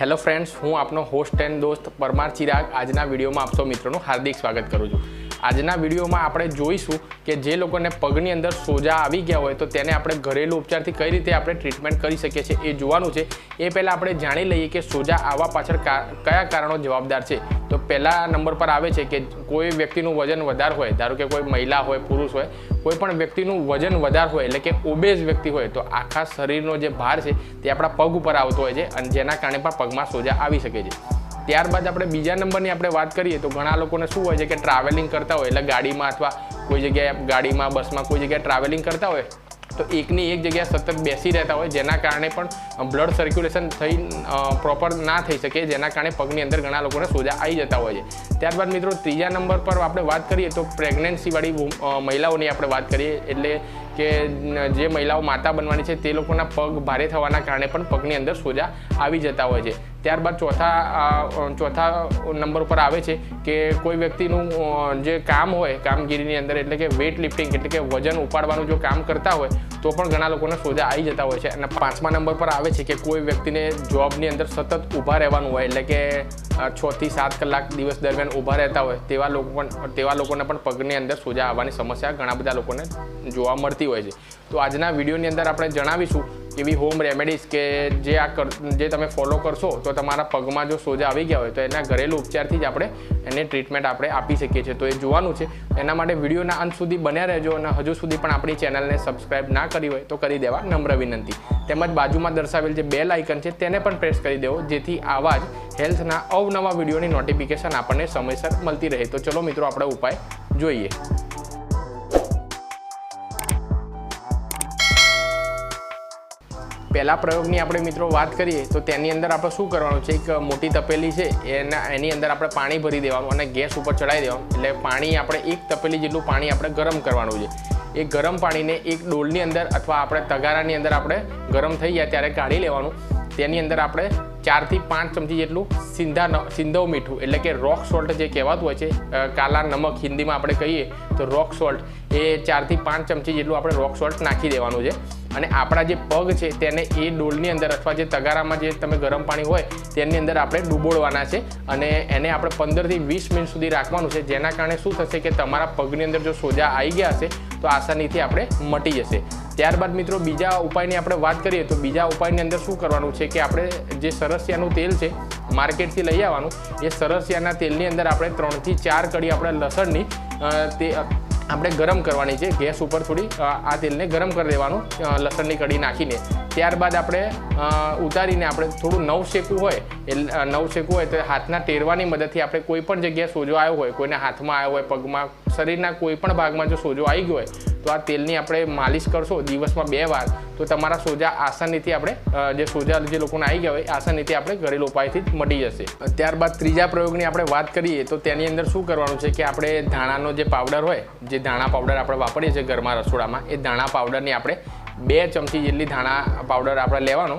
Hello friends, હું આપનો host and દોસ્ત પરમાર ચિરાગ. આજના વિડીયોમાં આપતો મિત્રોનું હાર્દિક સ્વાગત કરું છું. આજના વિડીયોમાં આપણે જોઈશું કે જે લોકોને પગની અંદર સોજા આવી ગયા હોય તો તેને આપણે ઘરેલું ઉપચારથી કઈ રીતે આપણે ટ્રીટમેન્ટ કરી શકીએ છીએ એ જોવાનું છે. એ પહેલાં આપણે જાણી લઈએ કે સોજા આવવા પાછળ કયા કારણો જવાબદાર છે. તો પહેલા નંબર પર આવે છે કે કોઈ વ્યક્તિનું વજન વધારે હોય, ધારો કે કોઈ મહિલા હોય, પુરુષ હોય, કોઈ પણ વ્યક્તિનું વજન વધારે હોય એટલે કે ઓબેઝ વ્યક્તિ હોય તો આખા શરીરનો જે ભાર છે તે આપણા પગ ઉપર આવતો હોય છે અને જેના કારણે પણ પગમાં સોજા આવી શકે છે. ત્યારબાદ આપણે બીજા નંબરની આપણે વાત કરીએ તો ઘણા લોકોને શું હોય છે કે ટ્રાવેલિંગ કરતા હોય, એટલે ગાડીમાં અથવા કોઈ જગ્યાએ ગાડીમાં, બસમાં કોઈ જગ્યાએ ટ્રાવેલિંગ કરતા હોય, તો એકની એક જગ્યાએ સતત બેસી રહેતા હોય, જેના કારણે પણ બ્લડ સર્ક્યુલેશન થઈ પ્રોપર ના થઈ શકે, જેના કારણે પગની અંદર ઘણા લોકોને સોજા આવી જતા હોય છે. ત્યારબાદ મિત્રો, ત્રીજા નંબર પર આપણે વાત કરીએ તો પ્રેગ્નન્સીવાળી મહિલાઓની આપણે વાત કરીએ, એટલે કે જે મહિલાઓ માતા બનવાની છે, તે લોકોના પગ ભારે થવાના કારણે પણ પગની અંદર સોજા આવી જતા હોય છે. ત્યારબાદ ચોથા ચોથા નંબર પર આવે છે કે કોઈ વ્યક્તિનું જે કામ હોય, કામગીરીની અંદર, એટલે કે વેઇટ લિફ્ટિંગ એટલે કે વજન ઉપાડવાનું જો કામ કરતા હોય, તો પણ ઘણા લોકોને સોજા આવી જતા હોય છે. અને પાંચમા નંબર પર આવે છે કે કોઈ વ્યક્તિને જોબની અંદર સતત ઊભા રહેવાનું હોય, એટલે કે છથી સાત કલાક દિવસ દરમિયાન ઊભા રહેતા હોય, તેવા લોકો પણ, તેવા લોકોને પણ પગની અંદર સોજા આવવાની સમસ્યા ઘણા બધા લોકોને જોવા મળતી હોય છે. તો આજના વિડીયોની અંદર આપણે જણાવીશું એવી હોમ રેમેડીઝ કે જે આ જે તમે ફોલો કરશો, તો તમારા પગમાં જો સોજા આવી ગયા હોય, તો એના ઘરેલું ઉપચારથી જ આપણે એને ટ્રીટમેન્ટ આપણે આપી શકીએ છીએ. તો એ જોવાનું છે. એના માટે વિડીયોના અંત સુધી બન્યા રહેજો અને હજુ સુધી પણ આપણી ચેનલને સબસ્ક્રાઇબ ના કરી હોય, તો કરી દેવા નમ્ર વિનંતી. તેમજ બાજુમાં દર્શાવેલ જે બેલ આઇકન છે, તેને પણ પ્રેસ કરી દેવો, જેથી આવા જ હેલ્થના અવનવા વિડીયોની નોટિફિકેશન આપણને સમયસર મળતી રહે. તો ચલો મિત્રો, આપણે ઉપાય જોઈએ. પહેલા પ્રયોગની આપણે મિત્રો વાત કરીએ, તો તેની અંદર આપણે શું કરવાનું છે? એક મોટી તપેલી છે, એના, એની અંદર આપણે પાણી ભરી દેવાનું અને ગેસ ઉપર ચડાવી દેવાનું. એટલે પાણી આપણે એક તપેલી જેટલું પાણી આપણે ગરમ કરવાનું છે. એ ગરમ પાણીને એક ડોલની અંદર અથવા આપણે તગારાની અંદર આપણે ગરમ થઈ જાય ત્યારે કાઢી લેવાનું. તેની અંદર આપણે ચારથી પાંચ ચમચી જેટલું સિંધા સિંધવ મીઠું, એટલે કે રોક સોલ્ટ જે કહેવાતું હોય છે કાલા નમક હિન્દીમાં આપણે કહીએ તો રોક સોલ્ટ, એ ચારથી પાંચ ચમચી જેટલું આપણે રોક સોલ્ટ નાખી દેવાનું છે. અને આપણા જે પગ છે તેને એ ડોલની અંદર અથવા જે તગારામાં જે તમે ગરમ પાણી હોય તેની અંદર આપણે ડૂબોળવાના છે અને એને આપણે પંદરથી વીસ મિનિટ સુધી રાખવાનું છે. જેના કારણે શું થશે કે તમારા પગની અંદર જો સોજા આવી ગયા હશે તો આસાનીથી આપણે મટી જશે. ત્યારબાદ મિત્રો બીજા ઉપાયની આપણે વાત કરીએ તો બીજા ઉપાયની અંદર શું કરવાનું છે કે આપણે જે સરસિયાનું તેલ છે માર્કેટથી લઈ આવવાનું. એ સરસિયાના તેલની અંદર આપણે ત્રણથી ચાર કડી આપણે લસણની તે આપણે ગરમ કરવાની છે. ગેસ ઉપર થોડી આ તેલને ગરમ કરી દેવાનું લસણની કઢી નાખીને. ત્યારબાદ આપણે ઉતારીને આપણે થોડું નવ શેકવું હોય, એ નવ શેકવું હોય તો હાથના ટેરવાની મદદથી આપણે કોઈ પણ જગ્યાએ સોજો આવ્યો હોય, કોઈને હાથમાં આવ્યો હોય, પગમાં, શરીરના કોઈ પણ ભાગમાં જો સોજો આવી ગયો હોય તો આ તેલની આપણે માલિશ કરશો દિવસમાં બે વાર, તો તમારા સોજા આસાનીથી આપણે જે સોજા જે લોકોને આવી ગયા હોય, આસાનીથી આપણે ઘરેલું ઉપાયથી જ મટી જશે. ત્યારબાદ ત્રીજા પ્રયોગની આપણે વાત કરીએ, તો તેની અંદર શું કરવાનું છે કે આપણે ધાણાનો જે પાવડર હોય, જે ધાણા પાવડર આપણે વાપરીએ છીએ ઘરમાં રસોડામાં, એ ધાણા પાવડરની આપણે બે ચમચી જેટલી ધાણા પાવડર આપણે લેવાનો,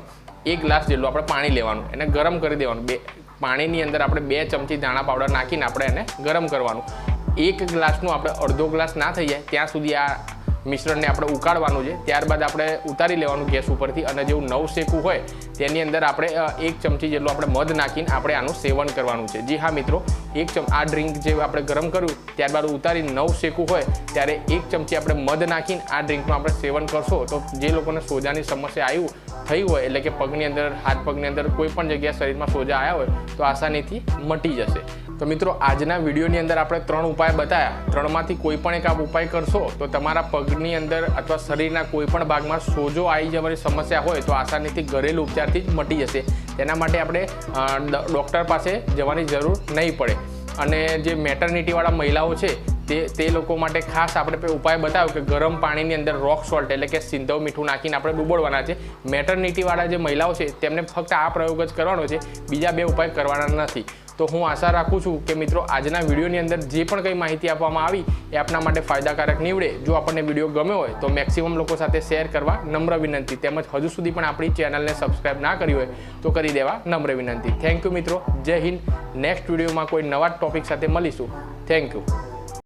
એક ગ્લાસ જેટલું આપણે પાણી લેવાનું, એને ગરમ કરી દેવાનું. બે, પાણીની અંદર આપણે બે ચમચી ધાણા પાવડર નાખીને આપણે એને ગરમ કરવાનું. એક ગ્લાસનું આપણે અડધો ગ્લાસ ના થઈ જાય ત્યાં સુધી આ મિશ્રણને આપણે ઉકાળવાનું છે. ત્યારબાદ આપણે ઉતારી લેવાનું ગેસ ઉપરથી અને જેવું નવ શેકું હોય તેની અંદર આપણે એક ચમચી જેટલું આપણે મધ નાખીને આપણે આનું સેવન કરવાનું છે. જી હા, મિત્રો, એક ચમ, આ ડ્રિંક જે આપણે ગરમ કર્યું, ત્યારબાદ ઉતારી નવ શેકું હોય, ત્યારે એક ચમચી આપણે મધ નાખીને આ ડ્રિંકનું આપણે સેવન કરશો તો જે લોકોને સોજાની સમસ્યા આવ્યું થઈ હોય, એટલે કે પગની અંદર, હાથ પગની અંદર કોઈ પણ જગ્યાએ શરીરમાં સોજા આવ્યા હોય, તો આસાનીથી મટી જશે. તો મિત્રો, આજના વિડીયોની અંદર આપણે ત્રણ ઉપાય બતાવ્યા ત્રણમાંથી કોઈ પણ એક આપ ઉપાય કરશો તો તમારા પગની અંદર અથવા શરીરના કોઈપણ ભાગમાં સોજો આવી જવાની સમસ્યા હોય તો આસાનીથી ઘરેલું ઉપચારથી જ મટી જશે. તેના માટે આપણે ડૉક્ટર પાસે જવાની જરૂર નહીં પડે. અને જે મેટર્નિટીવાળા મહિલાઓ છે તે તે લોકો માટે ખાસ આપણે ઉપાય બતાવ્યો કે ગરમ પાણીની અંદર રોક સોલ્ટ એટલે કે સિંધવ મીઠું નાખીને આપણે ડૂબોડવાના છે. મેટર્નિટીવાળા જે મહિલાઓ છે, તેમને ફક્ત આ પ્રયોગ જ કરવાનો છે, બીજા બે ઉપાય કરવાના નથી. તો હું આશા રાખું છું કે મિત્રો, આજના વિડીયોની અંદર જે પણ કંઈ માહિતી આપવામાં આવી, એ આપના માટે ફાયદાકારક નીવડે. જો આપણને વીડિયો ગમ્યો હોય, તો મેક્સિમમ લોકો સાથે શેર કરવા નમ્ર વિનંતી. તેમજ હજુ સુધી પણ આપણી ચેનલને સબસ્ક્રાઇબ ના કરી હોય, તો કરી દેવા નમ્ર વિનંતી. થેન્ક યુ મિત્રો. જય હિન્દ. નેક્સ્ટ વિડીયોમાં કોઈ નવા ટોપિક સાથે મળીશું. Thank you